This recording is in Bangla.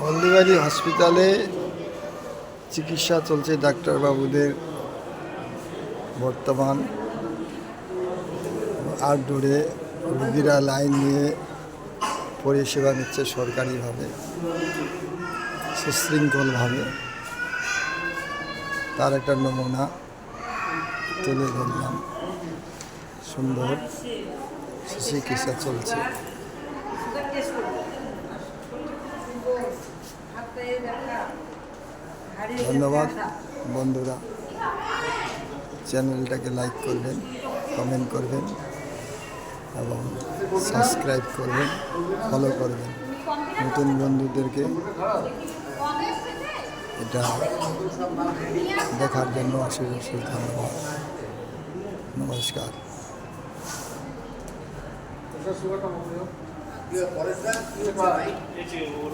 হলদিবাড়ি হসপিটালে চিকিৎসা চলছে ডাক্তারবাবুদের বর্তমান আউটডোরে রুগীরা লাইন নিয়ে পরিষেবা নিচ্ছে সরকারিভাবে, সুশৃঙ্খলভাবে। তার একটা নমুনা তুলে ধরলাম। সুন্দর চিকিৎসা চলছে। ধন্যবাদ, বন্ধুরা। চ্যানেলটাকে লাইক করবেন, কমেন্ট করবেন এবং সাবস্ক্রাইব করবেন, ফলো করবেন। নতুন বন্ধুদেরকে এটা দেখার জন্য অশেষ অশেষ ধন্যবাদ। নমস্কার।